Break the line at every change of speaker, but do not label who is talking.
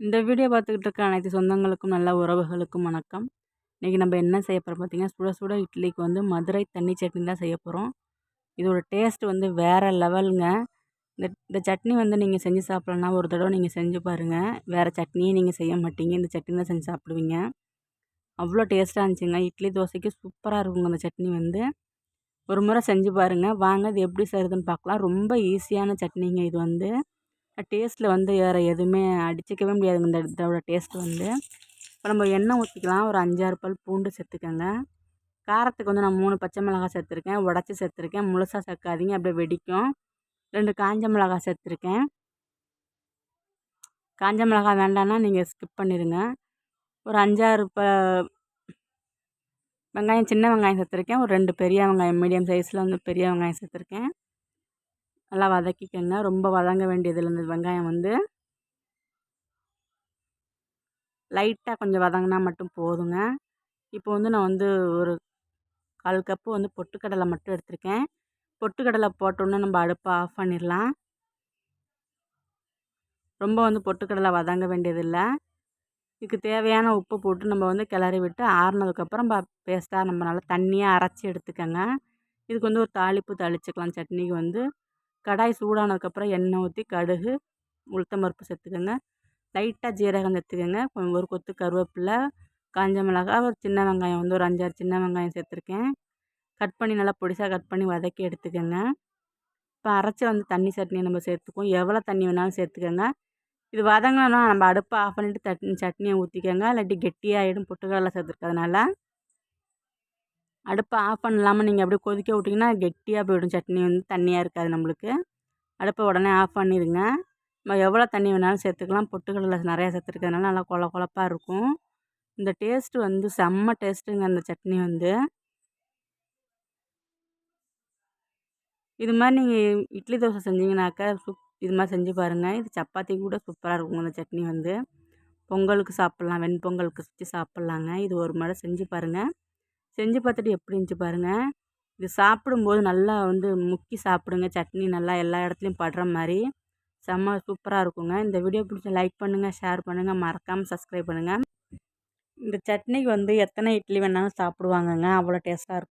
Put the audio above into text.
இந்த வீடியோ பார்த்துக்கிட்டு இருக்க அனைத்து சொந்தங்களுக்கும் நல்ல உறவுகளுக்கும் வணக்கம். இன்றைக்கி நம்ம என்ன செய்ய போகிறோம் பார்த்திங்கன்னா சுட சுட இட்லிக்கு வந்து மதுரை தண்ணி சட்னி தான் செய்ய போகிறோம் இதோட டேஸ்ட் வந்து வேறு லெவலுங்க இந்த இந்த சட்னி வந்து நீங்கள் செஞ்சு சாப்பிட்லன்னா ஒரு தடவை நீங்கள் செஞ்சு பாருங்கள் வேறு சட்னியே நீங்கள் செய்ய மாட்டீங்க. இந்த சட்னி தான் செஞ்சு சாப்பிடுவீங்க. அவ்வளோ டேஸ்ட்டாக இருந்துச்சுங்க. இட்லி தோசைக்கு சூப்பராக இருக்குங்க அந்த சட்னி வந்து. ஒரு முறை செஞ்சு பாருங்கள் வாங்க இது எப்படி செய்கிறதுன்னு பார்க்கலாம். ரொம்ப ஈஸியான சட்னிங்க இது வந்து. டேஸ்ட்டில் வந்து வேறு எதுவுமே அடிச்சிக்கவே முடியாதுங்க இந்த இதோட டேஸ்ட்டு வந்து. இப்போ நம்ம எண்ணெய் ஊற்றிக்கலாம் ஒரு அஞ்சாறு பல் பூண்டு சேர்த்துக்கோங்க. காரத்துக்கு வந்து நான் மூணு பச்சை மிளகாய் சேர்த்துருக்கேன். உடச்சி சேர்த்துருக்கேன். முழுசாக சேர்க்காதீங்க. அப்படியே வெடிக்கும். ரெண்டு காஞ்ச மிளகாய் சேர்த்துருக்கேன். காஞ்ச மிளகாய் வேண்டான்னா நீங்கள் ஸ்கிப் பண்ணிடுங்க ஒரு அஞ்சாறு ப வெங்காயம் சின்ன வெங்காயம் சேர்த்துருக்கேன். ஒரு ரெண்டு பெரிய வெங்காயம் மீடியம் சைஸில் வந்து பெரிய வெங்காயம் சேர்த்துருக்கேன். நல்லா வதக்கிக்கோங்க. ரொம்ப வதங்க வேண்டியதில்லை. இந்த வெங்காயம் வந்து. லைட்டாக கொஞ்சம் வதங்கினா மட்டும் போதுங்க. இப்போ வந்து நான் வந்து ஒரு கால் கப்பு வந்து பொட்டுக்கடலை மட்டும் எடுத்திருக்கேன். பொட்டுக்கடலை போட்டோன்னே நம்ம அடுப்பை ஆஃப் பண்ணிடலாம். ரொம்ப வந்து பொட்டுக்கடலை வதங்க வேண்டியதில்லை. இதுக்கு தேவையான உப்பு போட்டு நம்ம வந்து கிளறி விட்டு ஆறுனதுக்கப்புறம் பேஸ்ட்டாக நம்ம நல்லா தண்ணியாக அரைச்சி எடுத்துக்கோங்க. இதுக்கு வந்து ஒரு தாளிப்பு தாளிச்சுக்கலாம். சட்னிக்கு வந்து கடாய் சூடானதுக்கப்புறம் எண்ணெய் ஊற்றி கடுகு உளுத்தம் பருப்பு சேர்த்துக்கோங்க. லைட்டாக ஜீரகம் சேர்த்துக்கோங்க. ஒரு கொத்து கருவேப்பிலை காஞ்ச மிளகா ஒரு சின்ன வெங்காயம் வந்து ஒரு அஞ்சாறு சின்ன வெங்காயம் சேர்த்துருக்கேன். கட் பண்ணி நல்லா பொடிசாக கட் பண்ணி வதக்கி எடுத்துக்கோங்க. இப்போ அரைச்சி வந்து தண்ணி சட்னி நம்ம சேர்த்துக்குவோம். எவ்வளோ தண்ணி வேணாலும் சேர்த்துக்கோங்க. இது வதங்கினா நம்ம அடுப்பை ஆஃப் பண்ணிவிட்டு தட் சட்னியை ஊற்றிக்கோங்க இல்லாட்டி கெட்டியாகிடும் பொட்டுக்கடலை சேர்த்துருக்கிறதுனால. அடுப்பை ஆஃப் பண்ணலாமல் நீங்கள் அப்படியே கொதிக்க விட்டிங்கன்னா கெட்டியாக போயிடும். சட்னி வந்து தண்ணியாக இருக்காது நம்மளுக்கு. அடுப்பை உடனே ஆஃப் பண்ணிடுங்க. நம்ம எவ்வளோ தண்ணி வேணாலும் சேர்த்துக்கலாம். பொட்டுக்கடலை நிறையா சேர்த்துருக்கிறதுனால நல்லா கொல கொழப்பாக இருக்கும். இந்த டேஸ்ட்டு வந்து செம்ம டேஸ்ட்டுங்க அந்த சட்னி வந்து. இது மாதிரி நீங்கள் இட்லி தோசை செஞ்சிங்கனாக்கா சூப் இது மாதிரி செஞ்சு பாருங்கள் இது சப்பாத்தி கூட சூப்பராக இருக்கும் அந்த சட்னி வந்து. பொங்கலுக்கு சாப்பிட்லாம். வெண்பொங்கலுக்கு சுற்றி சாப்பிட்லாங்க. இது ஒரு முறை செஞ்சு பாருங்கள் செஞ்சு பார்த்துட்டு எப்படி இருந்துச்சு பாருங்கள் இது சாப்பிடும்போது நல்லா வந்து முக்கி சாப்பிடுங்க. சட்னி நல்லா எல்லா இடத்துலையும் படுற மாதிரி. செம்ம சூப்பராக இருக்குங்க. இந்த வீடியோ பிடிச்ச லைக் பண்ணுங்கள் ஷேர் பண்ணுங்கள் மறக்காமல் சப்ஸ்கிரைப் பண்ணுங்கள் இந்த சட்னிக்கு வந்து எத்தனை இட்லி வேணாலும் சாப்பிடுவாங்கங்க. அவ்வளோ டேஸ்ட்டாக இருக்கும்.